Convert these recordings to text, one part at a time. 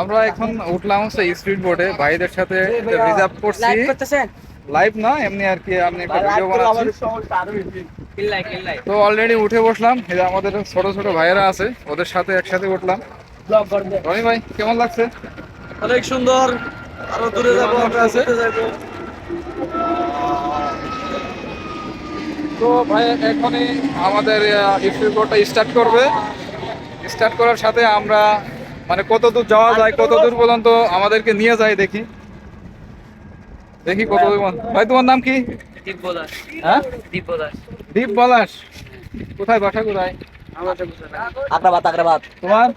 আমরা এখন উঠলাম হচ্ছে স্পিড বোর্ডে ভাইদের সাথে রিজার্ভ করছি। লাইভ না এমনি আর কি আমি একটা ভিডিও বানাচ্ছি তো অলরেডি উঠে বসলাম। এই আমাদের ছোট ছোট ভাইয়েরা আছে ওদের সাথে একসাথে উঠলাম। ব্লগ রনি ভাই কেমন লাগছে? অনেক সুন্দর। আরও দূরে যাব আমরা আছে? তো ভাই এখনই আমাদের স্পিড বোর্ডটা স্টার্ট করবে। স্টার্ট করার সাথে আমরা মানে কত দূর যাওয়া যায় কত দূর পর্যন্ত আমাদেরকে নিয়ে যায় দেখি। দেখি কত দূর ভাই তোমার নাম কি? দিব্য দাস হ্যাঁ? দিব্য দাস দীপ পলাশ কোথায় বাসা কোথায়? আগ্রাবাদ আগ্রাবাদ। তোমার?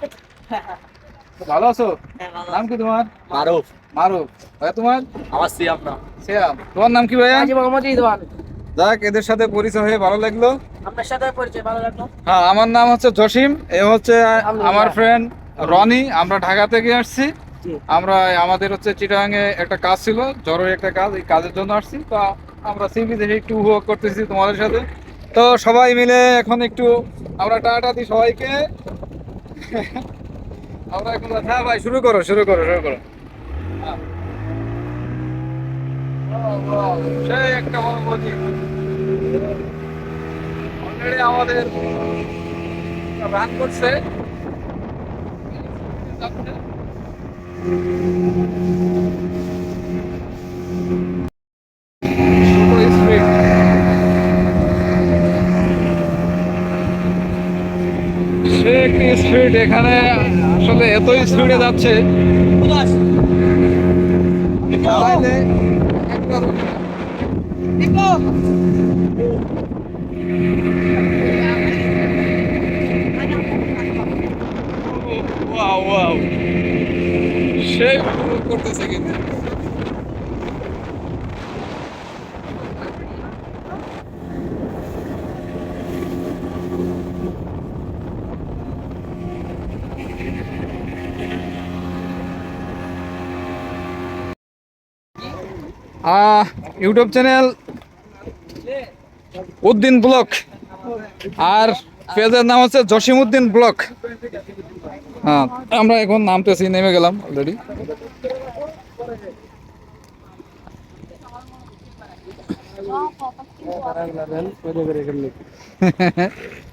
ভালো আছো? নাম কি তোমার? মারুফ। মারুফ। ভাই তোমার? আমার সিয়াম না। শ্যাম তোমার নাম কি ভাইয়া? মোহাম্মদ যাক এদের সাথে পরিচয় হয়ে ভালো লাগল। আপনার সাথে পরিচয় ভালো লাগল? হ্যাঁ আমার নাম হচ্ছে জসিম। এ হচ্ছে আমার ফ্রেন্ড রনি আমরা ঢাকা থেকে আসছি। আমরা আমাদের হচ্ছে চিটাগাঙে একটা কাজ ছিল জরুরি একটা কাজ এই কাজের জন্য আসছি। তো আমরা সিবি দেখে একটু উপভোগ করতেছি তোমাদের সাথে। তো সবাই মিলে এখন একটু আমরা টাটা দিই সবাইকে। আমরা এখন হ্যাঁ ভাই শুরু করো শুরু করো শুরু করো। সেই একটা অলরেডি আমাদের রান করছে। স্পিড এখানে? আসলে এত স্পিডে যাচ্ছে। চালাইলে ওয়াও সেই করতেছে কিন্তু। ইউটিউব চ্যানেল উদ্দিন ব্লক আর পেজের নাম হচ্ছে জসিমউদ্দিন ব্লক। হ্যাঁ আমরা এখন নামতেছি নেমে গেলাম অলরেডি